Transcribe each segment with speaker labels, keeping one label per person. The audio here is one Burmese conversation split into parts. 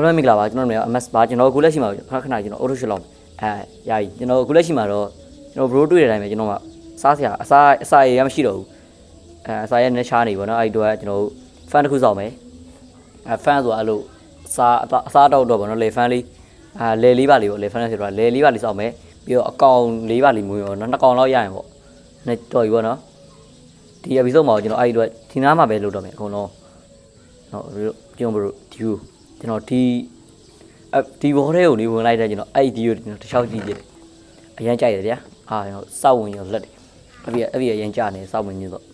Speaker 1: အားလုံးမင်္ဂလာပါကျွန်တော်တို့ MS ပါကျွန်တော်အခုလက်ရှိမှာခဏခဏကျွန်တော် auto shot လောက်အဲယာယီကျွန်တော်အခုလက်ရှိမှာတော့ကျွန်တော် bro တွေ့တဲ့အတိုင်းပဲကျွန်တော်ကစားစရာအစားအစာရရမရှိတော့ဘူးအဲအစာရနဲ့ချားနေပေါ့နော်အဲ့ဒီတော့ကျွန်တော် fan တစ်ခုစောင့်မယ်အဲ fan ဆိုတာအဲ့လိုစားအစားတော့တော့ပေါ့နော်လေ fan လေးအဲလေလေးပါလေးပေါ့လေ fan ဆိုတော့လေလေးပါလေးစောင့်မယ်ပြီးတော့အကောင်လေးပါလေးမွေးပေါ့နော်နှစ်ကောင်လောက်ရရင်ပေါ့နဲ့တော်ပြီပေါ့နော်ဒီ episode မှာကျွန်တော်အဲ့ဒီတော့ဒီနားမှာပဲလုပ်တော့မယ်အကုန်လုံးနော်ကျွန်တော် bro ဒီ ကျွန်တော်ဒီအဲဒီဘောထဲကိုနေဝင်လိုက်တဲ့ကျွန်တော်အဲ့ဒီကိုကျွန်တော်တခြားကြည့်ကြည့်တယ်အရန်ကြိုက်တယ်ဗျာအာကျွန်တော်စောက်ဝင်ရောလက်တယ်အဲ့ဒီအဲ့ဒီအရန်ကြနေစောက်ဝင်ညတော့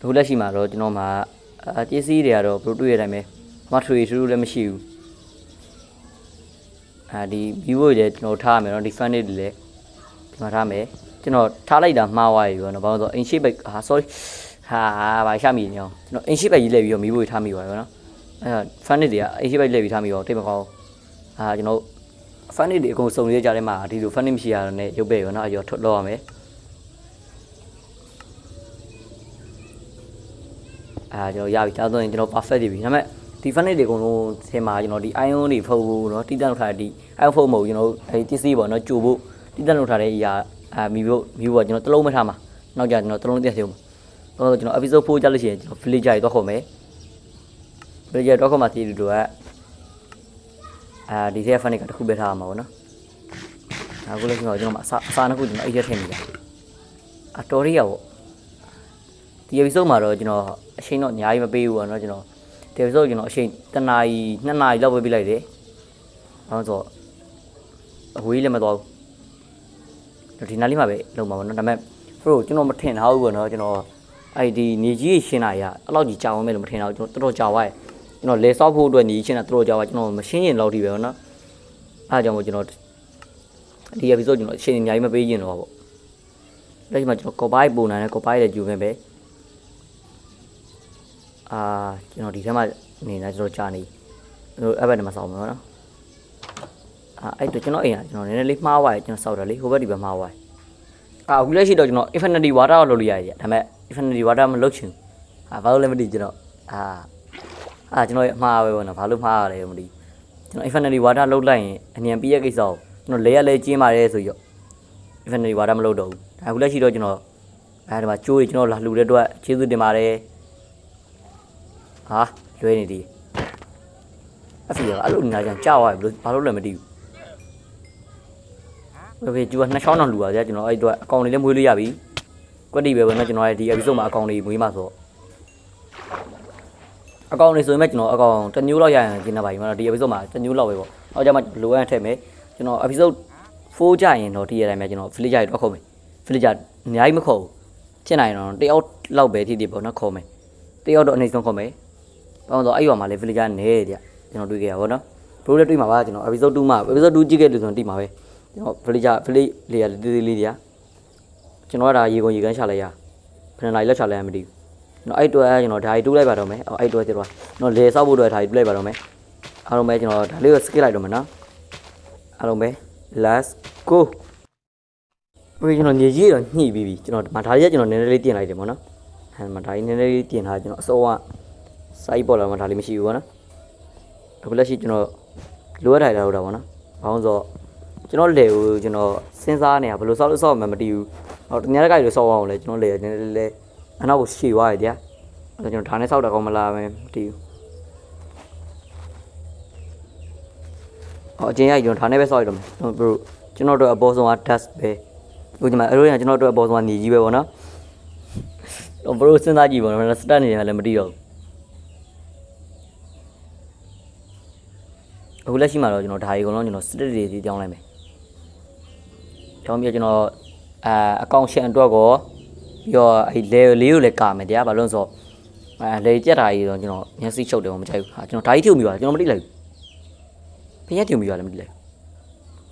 Speaker 1: အခုလက်ရှိမှာတော့ကျွန်တော်မှာအပစ္စည်းတွေကတော့ဘလို့တွေ့ရတဲ့အတိုင်းပဲမထွေထူးလည်းမရှိဘူးအာဒီ view တွေလည်းကျွန်တော်ထားရမယ်နော်ဒီ fan တွေလည်းဒီမှာထားမယ်ကျွန်တော်ထားလိုက်တာမှားသွားပြီပေါ့နော်ဘာလို့ဆိုအင်ရှိဘက်ဟာ sorry ဟာဘာရှာမိနေအောင်ကျွန်တော်အင်ရှိဘက်ကြီးလဲပြီးတော့မီးဖို့ထားမိပါတယ်ပေါ့နော် အဲ fan တွေကအင်ရှိဘက်လဲပြီးထားမိတော့တိတ်မကောင်းအာကျွန်တော် fan တွေအကုန်စုံရကြတဲ့မှာဒီလို fan မရှိရတော့ねရုပ်ပဲရောနော်အရောထွက်လောက်ရမယ်အာကျွန်တော်ရပြီဒါဆိုရင်ကျွန်တော် perfect ပြီဒါပေမဲ့ဒီ fan တွေအကုန်လုံးဆင်မှာကျွန်တော်ဒီ ion တွေဖုတ်ဖို့နော်တိတက်လောက်ထားတဲ့ဒီ ion ဖုတ်မဟုတ်ကျွန်တော်အဲဒီပစ္စည်းပေါ့နော်ကြိုဖို့တိတက်လောက်ထားတဲ့အရာအာမီဖို့မီဖို့ကျွန်တော်တလုံးမထားမှာနောက်ကြကျွန်တော်တလုံးတက်သေးအောင်တော့ကျွန်တော် episode 4ကြလို့ရှိရင်ကျွန်တော် villager တွေတော့ခေါ်မယ် villager တော့ခေါ်မှာတည်တူတော့အာဒီထဲ fan တွေကတစ်ခုပဲထားရမှာပေါ့နော်အခုလည်းကျွန်တော်ကျွန်တော်အစာအစာနှစ်ခုကျွန်တော်အိတ်ထဲထည့်နေတာအတော်ရီရပေါ့ဒီ episode မှာတော့ကျွန်တော်အချိန်တော့အများကြီးမပေးဘူးပေါ့နော်ကျွန်တော်ဒီ episode ကျွန်တော်အချိန်တစ်နာရီနှစ်နာရီလောက်ပဲပြလိုက်တယ်ဘာလို့ဆိုတော့အဝေးလည်းမသွားဘူးဒီနားလေးမှာပဲလုံမှာပေါ့နော်ဒါပေမဲ့ဖရိုကျွန်တော်မထင်ထားဘူးပေါ့နော်ကျွန်တော်အဲ့ဒီနေကြီးရှင်းတာရအဲ့လောက်ကြီးကြာအောင်မယ်လို့မထင်တော့ကျွန်တော်တော်တော်ကြာသွားတယ် ကျွန်တော်လေဆောက်ဖို့အတွက်နေရှင်းတာတော်တော်ကြာသွားကျွန်တော်မရှင်းရင်လောက်ဒီပဲပေါ့နော်အဲ့ဒါကြောင့်မို့ကျွန်တော်ဒီ episode ကျွန်တော်အချိန်အများကြီးမပေးရင်တော့ပေါ့လက်ရှိမှာကျွန်တော် copy ပုံနိုင်တယ် copy လည်းယူမယ်ပဲအာကျွန်တော်ဒီထဲမှာနေနေကျွန်တော်ကြာနေဟိုအဲ့ဘက်မှာစောင့်မှာနော်အာအဲ့တော့ကျွန်တော်အိမ်ကကျွန်တော်နည်းနည်းလေးမှားသွားတယ်ကျွန်တော်စောက်တယ်လေဟိုဘက်ဒီဘက်မှားသွားတယ်အာအခုလက်ရှိတော့ကျွန်တော် infinity water ကိုလုပ်လို့ရတယ်ဒါပေမဲ့ infinity water မလုပ်ချင်ဘူးအာဘာလို့လဲမသိကျွန်တော်အာ အာကျွန်တော်ရဲ့အမှားပဲပေါ့နော်ဘာလို့မှားရလဲမသိကျွန်တော် infinity water လုပ်လိုက်ရင်အမြန်ပြီးရကိစ္စကိုကျွန်တော်လဲရလဲကျင်းပါတယ်ဆိုရော infinity water မလုပ်တော့ဘူးဒါအခုလက်ရှိတော့ကျွန်တော်အဲဒီမှာကျိုးတွေကျွန်တော်လာလှူတဲ့အတွက်ကျေးဇူးတင်ပါတယ်ဟာလွဲနေသည်အဖေကအဲ့လိုညာကြကြောက်ရတယ်ဘယ်လိုဘာလို့လဲမသိဘူးဘယ်ကျူကနှစ်ချောင်းတော့လှူပါဗျာကျွန်တော်အဲ့အတွက်အကောင့်လေးလည်းမွေးလို့ရပြီကွက်တီပဲပဲနော်ကျွန်တော်ရဲ့ဒီ episode မှာအကောင့်လေးမွေးမှာဆိုတော့ အကောင့်လေးဆိုရင်မဲ့ကျွန်တော်အကောင့်တစ်မျိုးလောက်ရရင်ကျင်းနေပါပြီမနော်ဒီ episode မှာတစ်မျိုးလောက်ပဲပေါ့နောက်ကြမှာလိုအပ်ထည့်မယ်ကျွန်တော် episode 4ကြရင်တော့တည့်ရတိုင်းပဲကျွန်တော် villager တွေတော့ခေါ်မယ် villager အများကြီးမခေါ်ဘူးဖြစ်နိုင်တော့တယောက်လောက်ပဲဖြစ်ဖြစ်ပေါ့နော်ခေါ်မယ်တယောက်တော့အနေဆုံးခေါ်မယ်ဘာလို့လဲအဲ့ရွာမှာလေ villager နဲတဲ့ကျွန်တော်တွေ့ခဲ့ရပါတော့နော်ဘရိုလည်းတွေ့မှာပါကျွန်တော် episode 2မှာ episode 2ကြည့်ခဲ့လို့ဆိုရင်တိမှာပဲကျွန်တော် villager village လေးရတေးသေးလေးတွေကကျွန်တော်ကဒါရေကုန်ရေကန်းချလိုက်ရဘယ်နှလိုက်လက်ချလိုက်ရမသိဘူးကျွ န်တော်အဲ့တွဲကျွန်တော်ဒါကြီးတူးလိုက်ပါတော့မယ်အဲ့တွဲကျွန်တော်ကျွန်တော်လေဆောက်ဖို့အတွက်ဒါကြီးတူးလိုက်ပါတော့မယ်အားလုံးပဲကျွန်တော်ဒါလေးကို skip လိုက်တော့မယ်နော်အားလုံးပဲ let's go ပြီးကျွန်တော်ညကြီးတော့ညှိပြီးပြီကျွန်တော်မဒါလေးကကျွန်တော်နည်းနည်းလေးတင်လိုက်တယ်ပေါ့နော်အဲမဒါလေးနည်းနည်းလေးတင်ထားကျွန်တော်အစိုးရစိုက်ပေါ်လာမှဒါလေးမရှိဘူးပေါ့နော်အခုလက်ရှိကျွန်တော်လိုအပ်ထိုင်လာတော့တာပေါ့နော်ဘာလို့ဆိုတော့ကျွန်တော်လေကိုကျွန်တော်စဉ်းစားနေတာဘယ်လိုဆောက်လို့ဆောက်မှမသိဘူးဟောတ냐တကိုက်လို့ဆောက်အောင်လဲကျွန်တော်လေနည်းနည်းလေး အနောက်ကိုရှည်သွားရတရားအဲ့ကျွန်တော်ဒါနဲ့ဆောက်တာကောင်းမလားမသိဘူးဟောအချင်းရိုက်ကျွန်တော်ဒါနဲ့ပဲဆောက်ရတော့မယ်ကျွန်တော်ဘရိုကျွန်တော်တို့အပေါ်ဆုံးက dust ပဲအခုဒီမှာအဲ့လိုရကျွန်တော်တို့အပေါ်ဆုံးကနေကြီးပဲပေါ့နော်တော့ဘရိုစဉ်းစားကြည့်ပါတော့စတက်နေတယ်လည်းမသိတော့ဘူးအခုလက်ရှိမှာတော့ကျွန်တော်ဒါရီအကုန်လုံးကျွန်တော်စတက်တွေစီတောင်းလိုက်မယ်တောင်းပြီးကျွန်တော်အာအကောင့်ရှန်အတွက်ကော ရောအဲ့လေလေးကိုလည်းကာမယ်တရားဘာလို့ဆိုအဲလေကြက်တာကြီးတော့ကျွန်တော်မျက်စိချုပ်တယ်မကြိုက်ဘူးဟာကျွန်တော်ဓာကြီးထုံမိပါကျွန်တော်မတိလိုက်ဘူးဖျက်ထုံမိပါလည်းမတိလိုက်ဘူး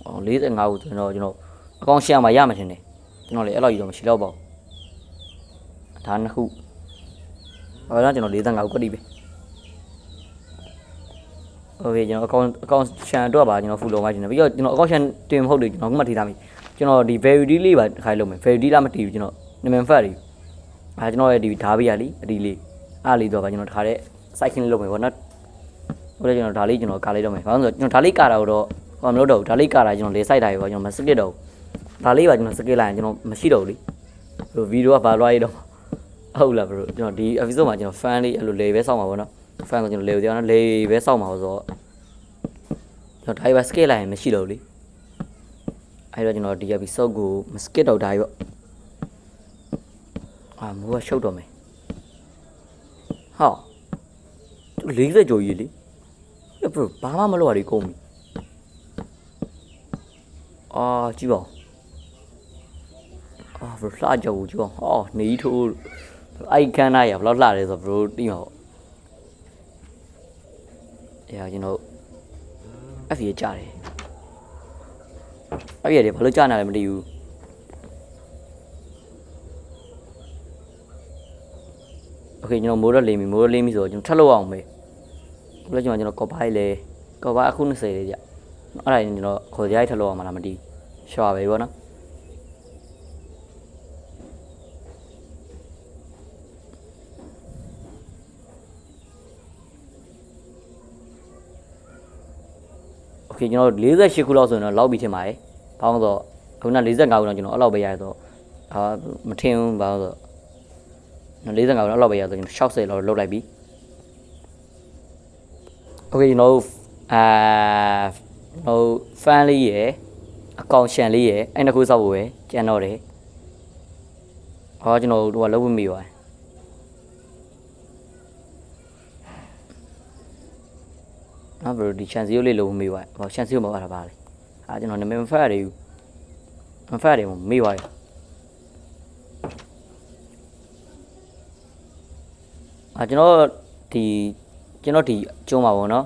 Speaker 1: အော်45ကိုကျွန်တော်ကျွန်တော်အကောင်ရှယ်မှာရမှထင်တယ်ကျွန်တော်လည်းအဲ့လောက်ကြီးတော့မရှိတော့ပါဘူးဒါနှစ်ခုအော်တော့ကျွန်တော်45ကိုကတိပဲဟုတ်ပြီကျွန်တော်အကောင်အကောင်ရှန်တော့ပါကျွန်တော်ဖူလုံးလိုက်နေပြီးတော့ကျွန်တော်အကောင်ရှန်တွင်မဟုတ်တယ်ကျွန်တော်ခုမှထိသားမိကျွန်တော်ဒီ value လေးပါခိုင်းလို့မယ် value လားမတည်ဘူးကျွန်တော် နမန်ဖတ်လေးအဲကျွန်တော်ရဲ့ဒီဓာဘီယာလီအဒီလေးအားလေးတော့ပါကျွန်တော်တခါတည်း site ခင်းလေးလုပ်မယ်ပေါ့နော်ဟုတ်တယ်ကျွန်တော်ဒါလေးကျွန်တော်ကာလိုက်တော့မယ်ဘာလို့လဲဆိုတော့ကျွန်တော်ဒါလေးကာတာတော့ဟောမလို့တော့ဘူးဒါလေးကာတာကျွန်တော်လေစိုက်တာရေပေါ့ကျွန်တော်မစကစ်တော့ဘူးဒါလေးပါကျွန်တော်စကစ်လိုက်ရင်ကျွန်တော်မရှိတော့ဘူးလေဟိုဗီဒီယိုကဘာလွှားရတော့ဟုတ်လားဘရိုကျွန်တော်ဒီ episode မှာကျွန်တော် fan လေးအဲ့လိုလေပဲစောင့်မှာပေါ့နော် fan ကိုကျွန်တော်လေကိုကျွန်တော်လေပဲစောင့်မှာဆိုတော့ကျွန်တော်ဒါလေးပါစကစ်လိုက်ရင်မရှိတော့ဘူးလေအဲ့တော့ကျွန်တော်ဒီ episode ကိုမစကစ်တော့ဒါကြီးပေါ့ အာမိုးကရှုပ်တော့မယ်ဟော40ကျော်ကြီးလေအဲ့ဘဘာမှမလုပ်ရသေးကုန်ပြီအာကြည့်ပါဦးအာဘလှကြဘူးကြည့်ပါဦးဟောနေထိုးအိုက်ကန်နာရဘလောက်လှတယ်ဆိုဘရိုတိမှာပေါ့အဲကျွန်တော်အဖေကြားတယ်အဖေရတယ်ဘာလို့ကြားနေလဲမသိဘူး โอเคကျွန်တော်မိုးတော့လိမ့်ပြီမိုးတော့လိမ့်ပြီဆိုတော့ကျွန်တော်ထပ်လို့အောင်ပဲ ဘလို့ကျွန်တော်ကျွန်တော်ကော်ပါလေကော်ပါအခု20လေးကြအဲ့ဒါကျွန်တော်ခေါ်ကြရိုက်ထလို့အောင်မလားမသိဘူးရှော့ပဲဗောနော်โอเคကျွန်တော်48ခုလောက်ဆိုရင်တော့လောက်ပြီထင်ပါတယ်။ဘာလို့လဲဆိုတော့ခုန45ခုတော့ကျွန်တော်အဲ့လောက်ပဲရရတော့အာမထင်ဘူးဘာလို့လဲဆိုတော့ 45လောက်လောက်ပဲရဆိုရင်60လောက်လောက်လိုက်ပြီ Okay ကျွန်တော်တို့အာဟို fan လေးရယ်အကောင့် chain လေးရယ်အဲ့နှစ်ခုစောက်ဖို့ပဲကြံတော့တယ်ဟောကျွန်တော်တို့ကလုံးဝမမိပါဘူးနော်ဘယ်လိုဒီ chance ရိုးလေးလုံးဝမမိပါဘူးဟော chance ရိုးမပါတာပါလေအာကျွန်တော်နာမည်မဖတ်ရသေးဘူးမဖတ်ရသေးဘူးမေ့ပါရဲ့ အာကျွန်တော်ဒီကျွန်တော်ဒီကျုံးပါဘောနော်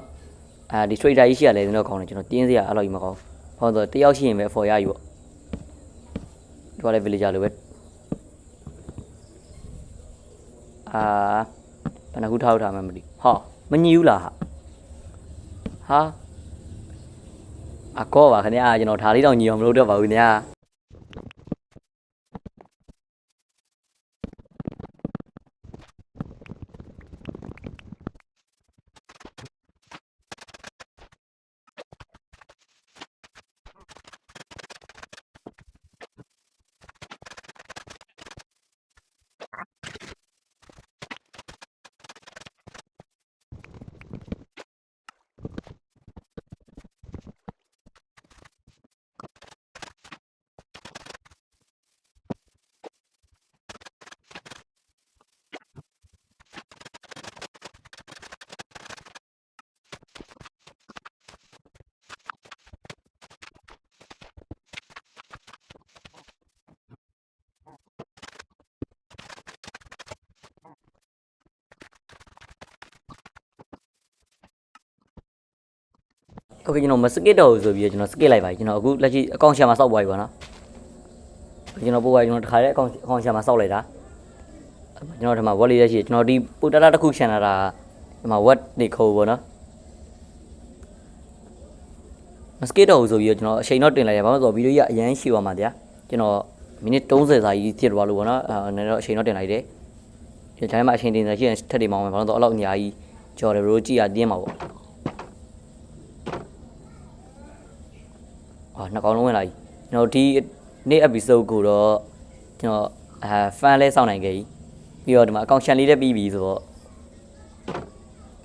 Speaker 1: အာဒီ trader ကြီးရှိရလဲကျွန်တော်ကောင်းတယ်ကျွန်တော်တင်းစရာအဲ့လိုကြီးမကောင်းဘာလို့လဲဆိုတော့တယောက်ရှိရင်ပဲ for ရယူပေါ့ဒီကလည်း villager လိုပဲအာဘယ်နှခုထောက်ထားမှမသိဟောမညီဘူးလားဟာဟာအကောပါခင်ဗျာကျွန်တော်ဒါလေးတော့ညီအောင်မလုပ်တော့ပါဘူးခင်ဗျာ โอเคကျွန်တော်မစကစ်တော့ဘူးဆိုပြီးတော့ကျွန်တော်စကစ်လိုက်ပါကျွန်တော်အခုလက်ရှိအကောင့်ရှာမှာစောက်ပွားပြီပေါ့နော်ကျွန်တော်ပို့ပါကျွန်တော်တခါတည်းအကောင့်အကောင့်ရှာမှာစောက်လိုက်တာကျွန်တော်ဒီမှာ wallet ရရှိကျွန်တော်ဒီပူတတာတစ်ခုရှန်လာတာဒီမှာ what နေခေါ်ပေါ့နော်မစကစ်တော့ဘူးဆိုပြီးတော့ကျွန်တော်အချိန်တော့တင်လိုက်ရပါမယ်ဆိုတော့ဗီဒီယိုကြီးအရန်ရှိသွားမှာတရားကျွန်တော်မိနစ်30စာကြီးဖြစ်သွားလို့ပေါ့နော်အဲနည်းတော့အချိန်တော့တင်လိုက်တယ်ဒီတိုင်းမှာအချိန်တင်နေရှိရင်ထက်တယ်မောင်းမယ်ဘာလို့လဲဆိုတော့အဲ့လောက်အများကြီးကြော်တယ်ဘရိုကြည့်ရတင်းမှာပေါ့ နှစ်ကောင်လုံးဝင်လာပြီကျွန်တော်ဒီနေ့ episode ကိုတော့ကျွန်တော်အဲ fan လဲစောင့်နိုင်ခဲ့ပြီပြီးတော့ဒီမှာ account ရှန်လေးလည်းပြီးပြီဆိုတော့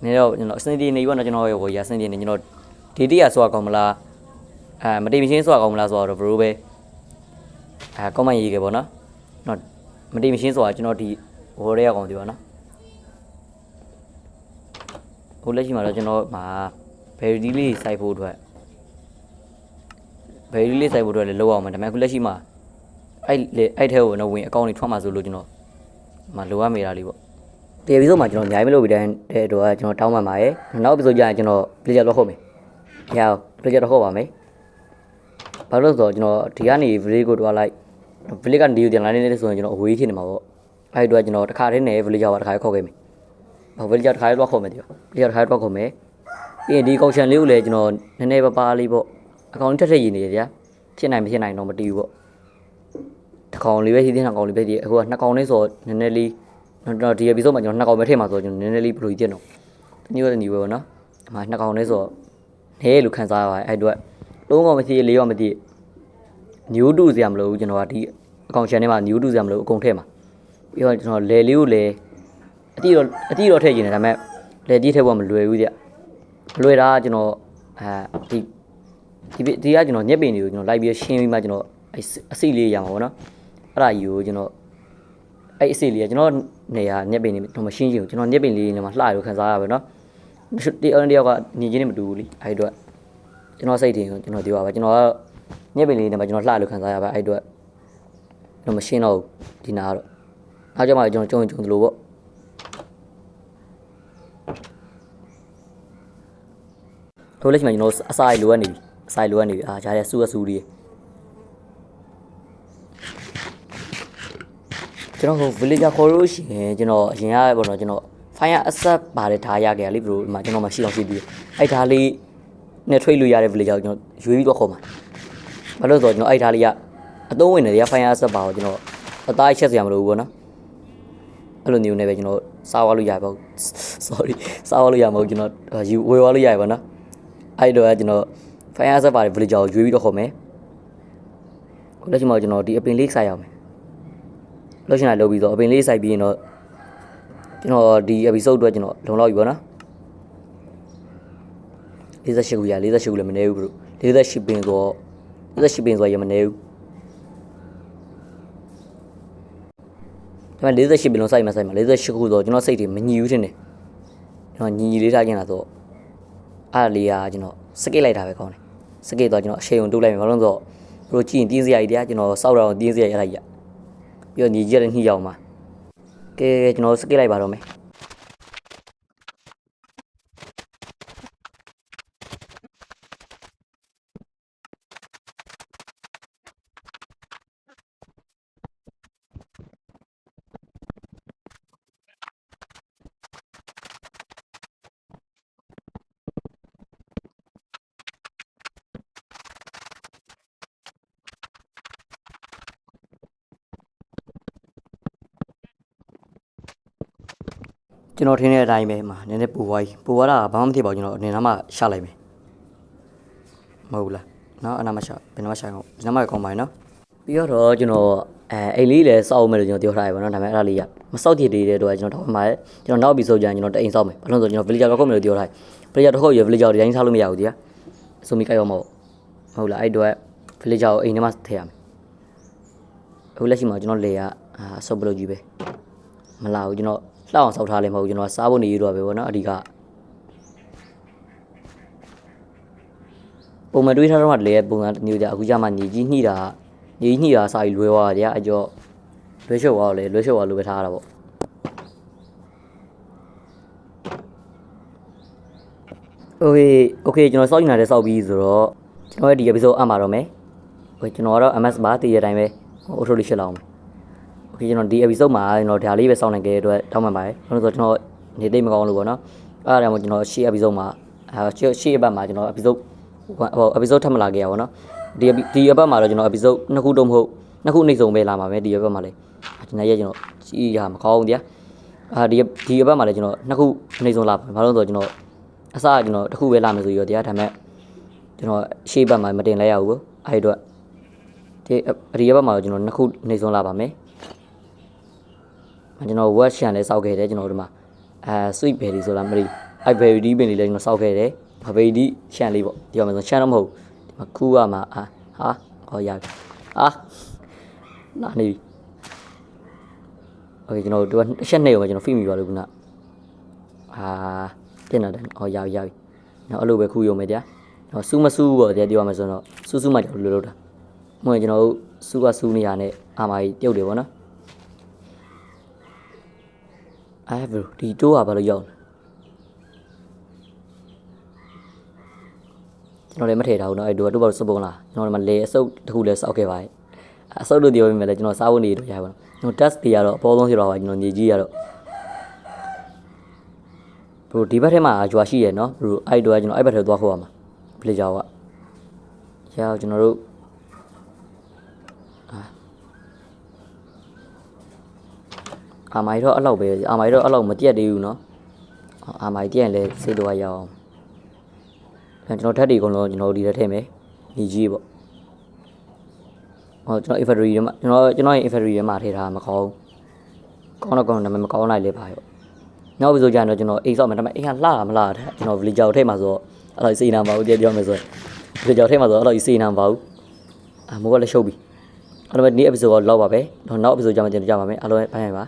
Speaker 1: နည်းတော့ကျွန်တော်အစင်းတီနေပေါ့နော်ကျွန်တော်ရောရအစင်းတီနေကျွန်တော်ဒီတိရဆိုအောင်မလားအဲမတိမချင်းဆိုအောင်မလားဆိုတော့ဘရိုပဲအဲ comment ရေးခဲ့ပေါ့နော်နော်မတိမချင်းဆိုတာကျွန်တော်ဒီဟိုရဲရအောင်ဒီပါနော်ဟိုလက်ရှိမှာတော့ကျွန်တော်မှာ berry လေးစိုက်ဖို့အတွက် ဘယ်လေးလေးစိုက်ဖို့အတွက်လည်းလောက်အောင်မယ်ဒါပေမဲ့ခုလက်ရှိမှာအဲ့လေအဲ့ထဲကိုတော့ဝင်အကောင့်တွေထွက်မှာဆိုလို့ကျွန်တော်မလိုအပ်မိတာလေးပေါ့တကယ်ပြီးဆိုမှကျွန်တော်အများကြီးမလုပ်ပြီးတဲ့တဲ့တော့ကျွန်တော်တောင်းပန်ပါရယ်နောက်ပြီးဆိုကြရင်ကျွန်တော် player တော့ဟုတ်မယ်ရအောင် player တော့ဟုတ်ပါမယ်ဘာလို့လဲဆိုတော့ကျွန်တော်ဒီကနေ village ကိုတွားလိုက် village ကနေဒီကိုတင်လာနေတယ်ဆိုရင်ကျွန်တော်အဝေးဖြစ်နေမှာပေါ့အဲ့ဒီတော့ကျွန်တော်တစ်ခါတည်းနဲ့ village ကတစ်ခါခေါ်ခဲ့မယ်ဟို village တစ်ခါတည်းတော့ခေါ်မယ်ဒီ village တစ်ခါတည်းတော့ခေါ်မယ်ပြီးရင်ဒီ caution လေးကိုလည်းကျွန်တော်နည်းနည်းပါးပါးလေးပေါ့ အကောင်ထက်ထက်ရည်နေတယ်ဗျာဖြစ်နိုင်မဖြစ်နိုင်တော့မတည်ဘူးပေါ့တစ်ကောင်လေးပဲရှိသေးတယ်ကောင်လေးပဲဒီအခုကနှစ်ကောင်လေးဆိုနည်းနည်းလေးတော့ဒီ episode မှာကျွန်တော်နှစ်ကောင်ပဲထည့်မှာဆိုကျွန်တော်နည်းနည်းလေးဘယ်လိုကြည့်တော့ညို့တဲ့ညီပဲပေါ့နော်ဒီမှာနှစ်ကောင်လေးဆိုတော့နဲလို့ခံစားရပါတယ်အဲ့အတွက်လုံးကောင်မသိလေးရောမသိညူးတူစရာမလိုဘူးကျွန်တော်ကဒီအကောင့်ချန်ထဲမှာညူးတူစရာမလိုဘူးအကုန်ထည့်မှာပြီးတော့ကျွန်တော်လေလေးကိုလည်းအတိတော့အတိတော့ထည့်ကျင်တယ်ဒါပေမဲ့လေကြီးထည့်ဖို့မလွယ်ဘူးကြမလွယ်တာကကျွန်တော်အဲဒီ ဒီဒီကကျွန်တော်ညက်ပင်တွေကိုကျွန်တော်လိုက်ပြီးရှင်းပြီးမှကျွန်တော်အစိလေးရမှာပေါ့နော်အဲ့ဒါကြီးကိုကျွန်တော်အဲ့အစိလေးကကျွန်တော်နေရာညက်ပင်တွေတော့မရှင်းချင်ဘူးကျွန်တော်ညက်ပင်လေးတွေမှာလှရခန်းစားရပါပဲနော်ဒီအန်တယောက်ကနေချင်းနဲ့မတူဘူးလीအဲ့တော့ကျွန်တော်စိတ်တင်ကျွန်တော်ပြောပါပဲကျွန်တော်ကညက်ပင်လေးတွေမှာကျွန်တော်လှရခန်းစားရပါအဲ့တော့တော့မရှင်းတော့ဘူးဒီနာကတော့အားကြောင့်မှကျွန်တော်ကြုံကြုံသလိုပေါ့ဟိုလက်ရှိမှာကျွန်တော်အစာရလိုအပ်နေပြီ အစာရလိုအပ်နေပြီအာဂျားရဆူအဆူလေးကျွန်တော်ဟို villager ခေါ်လို့ရှိရင်ကျွန်တော်အရင်ကပေါ့နော်ကျွန်တော် fire asset ပါတယ်ထားရခဲ့ရလေဘယ်လိုဒီမှာကျွန်တော်မှရှိအောင်ရှိပြီးအဲ့ဒါလေးနဲ့ထွေးလို့ရတဲ့ villager ကိုကျွန်တော်ရွေးပြီးတော့ခေါ်မှာဘာလို့လဲဆိုတော့ကျွန်တော်အဲ့ဒါလေးကအသုံးဝင်နေတယ် fire asset ပါကိုကျွန်တော်အသားချက်စရာမလိုဘူးပေါ့နော်အဲ့လိုမျိုးနဲ့ပဲကျွန်တော်စားဝါလို့ရပါဘူး sorry စားဝါလို့ရမှာမဟုတ်ကျွန်တော်ယူဝယ်ဝါလို့ရပါနော်အဲ့တော့ကျွန်တော် fire asset ပါတယ် villager ကိုရွေးပြီးတော့ခေါ်မယ်ခုလက်ရှိမှာကျွန်တော်ဒီအပင်လေးစားရအောင်မယ်လို့ရှင်လာလုပ်ပြီးတော့အပင်လေးစိုက်ပြီးရင်တော့ကျွန်တော်ဒီ episode အတွက်ကျွန်တော်လုံလောက်ပြီပေါ့နော်48ခုရ48ခုလည်းမနေဘူးဘလို့48ပင်ဆိုတော့48ပင်ဆိုရမနေဘူးဒါပေမဲ့48ပင်လုံးစိုက်မှစိုက်မှာ48ခုဆိုတော့ကျွန်တော်စိတ်တွေမညီဘူးထင်တယ်ကျွန်တော်ညီညီလေးထားကျင်တာဆိုတော့အားလေးကကျွန်တော်စကိတ်လိုက်တာပဲကောင်းတယ် စကိတ်တော့ကျွန်တော်အချိန်ုံတိုးလိုက်မယ်ဘာလို့လဲဆိုတော့ဘလို့ကြည့်ရင်တင်းစရာကြီးတရားကျွန်တော်စောက်ရအောင်တင်းစရာရလိုက်ရပြီးတော့ညီကြီးရတဲ့ညှိရောက်မှာကဲကျွန်တော်စကစ်လိုက်ပါတော့မယ် ကျွန်တော်ထင်းတဲ့အတိုင်းပဲမှာနည်းနည်းပူသွားပြီပူသွားတာကဘာမှမဖြစ်ပါဘူးကျွန်တော်အနေနဲ့မှရှာလိုက်မယ်မဟုတ်ဘူးလားနော်အနာမရှာဘယ်နှမရှာအောင်ဒီနမကောင်းပါရဲ့နော်ပြီးတော့ကျွန်တော်အဲအိမ်လေးလည်းစောက်အောင်မယ်လို့ကျွန်တော်ပြောထားရပါတော့ဒါပေမဲ့အဲ့ဒါလေးကမစောက်တည်သေးတဲ့အတွက်ကျွန်တော်တော့မှာကျွန်တော်နောက်ပြီးဆိုကြရင်ကျွန်တော်တအိမ်စောက်မယ်ဘာလို့လဲဆိုတော့ကျွန်တော် villager တော့ခုမယ်လို့ပြောထားတယ် villager တော့ခုရ villager ဒီတိုင်းထားလို့မရဘူးဒီကအစုံမီကြိုက်ရောမဟုတ်မဟုတ်လားအဲ့တော့ villager ကိုအိမ်ထဲမှာထည့်ရမယ်အခုလက်ရှိမှာကျွန်တော်လေကအာအစုပ်ပလို့ကြီးပဲမလာဘူးကျွန်တော် လှအောင်စောက်ထားလည်းမဟုတ်ဘူးကျွန်တော်စားဖို့နေရတော့ပဲဗောနော်အဓိကပုံမှန်တွေးထားတော့မှလေပုံစံတစ်မျိုးကြအခုကြမှာညီကြီးညှိတာညီကြီးညှိတာစာကြီးလွဲသွားတာအကျော်လွဲလျှော့သွားတော့လေလွဲလျှော့သွားလို့ပဲထားရတာပေါ့โอเคโอเคကျွန်တော်စောက်ယူလာတဲ့စောက်ပြီးဆိုတော့ကျွန်တော်ရဲ့ဒီ episode အမှတော့မယ်ဟိုကျွန်တော်ကတော့ MS ပါတည်ရတိုင်းပဲဟို auto လေးရှင်းလောက်အောင်မယ် โอเคကျွန်တော်ဒီ episode မှာကျွန်တော်ဒါလေးပဲစောင့်နိုင်ခဲ့တဲ့အတွက်တောင်းပန်ပါတယ်။ဘာလို့လဲဆိုတော့ကျွန်တော်နေသိမကောင်းလို့ပေါ့နော်။အဲ့ဒါကြောင့်ကျွန်တော်ရှေ့ episode မှာအဲရှေ့ရှေ့အပတ်မှာကျွန်တော် episode ဟို episode ထပ်မလာခဲ့ရပါတော့။ဒီဒီအပတ်မှာတော့ကျွန်တော် episode နှစ်ခုတော့မဟုတ်နှစ်ခုနှိမ့်ဆုံးပဲလာမှာပဲဒီအပတ်မှာလည်းဒီနေ့ရက်ကျွန်တော်ကြည့်ရမှာကောင်းတရား။အာဒီဒီအပတ်မှာလည်းကျွန်တော်နှစ်ခုနှိမ့်ဆုံးလာပါဘာလို့လဲဆိုတော့ကျွန်တော်အစကကျွန်တော်တစ်ခုပဲလာမယ်ဆိုပြီးတော့တရားဒါပေမဲ့ကျွန်တော်ရှေ့ဘက်မှာမတင်လိုက်ရဘူး။အဲ့ဒီတော့ဒီဒီအပတ်မှာတော့ကျွန်တော်နှစ်ခုနှိမ့်ဆုံးလာပါမယ်။ ကျွန်တော် word ရှန်လေးစောက်ခဲ့တယ်ကျွန်တော်တို့မှာအဲ sweet berry ဆိုတာမသိအဲ berry ဒီပင်လေးလည်းကျွန်တော်စောက်ခဲ့တယ် berry ဒီရှန်လေးပေါ့ဒီမှာဆိုရှန်တော့မဟုတ်ဒီမှာခူးရမှာအာဟာဟောရပြီအာနာနေပြီโอเคကျွန်တော်တို့တစ်ချက်နဲ့ရောကျွန်တော်ဖိမိပါလို့ခုနအာတင်တော့တယ်ဟောရပြီရပြီနော်အဲ့လိုပဲခူးရုံပဲတရားနော်စူးမစူးပေါ့တရားပြောရမယ်ဆိုတော့စူးစူးမှကျွန်တော်လိုလို့တာမဟုတ်ရင်ကျွန်တော်တို့စူးကစူးနေရတဲ့အာမာကြီးပြုတ်တယ်ပေါ့နော် အဲဘရိုဒီတိုးကဘာလို့ရောက်လဲကျွန်တော်လည်းမထည့်ထားဘူးเนาะအဲတိုးကတိုးဘာလို့စပုံးလားကျွန်တော်လည်းမလဲအစုပ်တစ်ခုလည်းစောက်ခဲ့ပါတယ်အစုပ်လို့ပြောမိမယ်လေကျွန်တော်စားဖို့နေတော့ရပါတော့ကျွန်တော် test တွေကတော့အပေါ်ဆုံးဖြစ်တော့ပါကျွန်တော်ညီကြီးကတော့ဘရိုဒီဘက်ထဲမှာကြွားရှိရယ်เนาะဘရိုအဲ့တိုးကကျွန်တော်အဲ့ဘက်ထဲသွားခေါ်ရမှာဗလီဂျာကရအောင်ကျွန်တော်တို့ အာမိုင်တော့အဲ့လောက်ပဲအာမိုင်တော့အဲ့လောက်မပြတ်သေးဘူးเนาะအာမိုင်ပြတ်ရင်လည်းစိတ်တော့ရအောင် အဲကျွန်တော်ဓာတ်တွေအကုန်လုံးကျွန်တော်ဒီထဲထည့်မယ်ညီကြီးပေါ့ဟောကျွန်တော် infantry ထဲမှာကျွန်တော်ကျွန်တော်ရဲ့ infantry ထဲမှာထည့်ထားမှာမကောင်းကောင်းတော့ကောင်းတယ်ဒါပေမဲ့မကောင်းလိုက်လေပါရောနောက်ပြီးဆိုကြရင်တော့ကျွန်တော်အိမ်ဆောက်မယ်ဒါပေမဲ့အိမ်ကလှတာမလှတာကျွန်တော် villager ကိုထည့်မှာဆိုတော့အဲ့လိုစေးနာမပါဘူးတကယ်ပြောမယ်ဆိုရင် villager ထည့်မှာဆိုတော့အဲ့လိုစေးနာမပါဘူးအာမိုးကလည်းရှုပ်ပြီအဲ့တော့ဒီ episode ကလောက်ပါပဲတော့နောက် episode ကြမှာကျွန်တော်ကြပါမယ်အားလုံးပဲဘိုင်ဘိုင်ပါ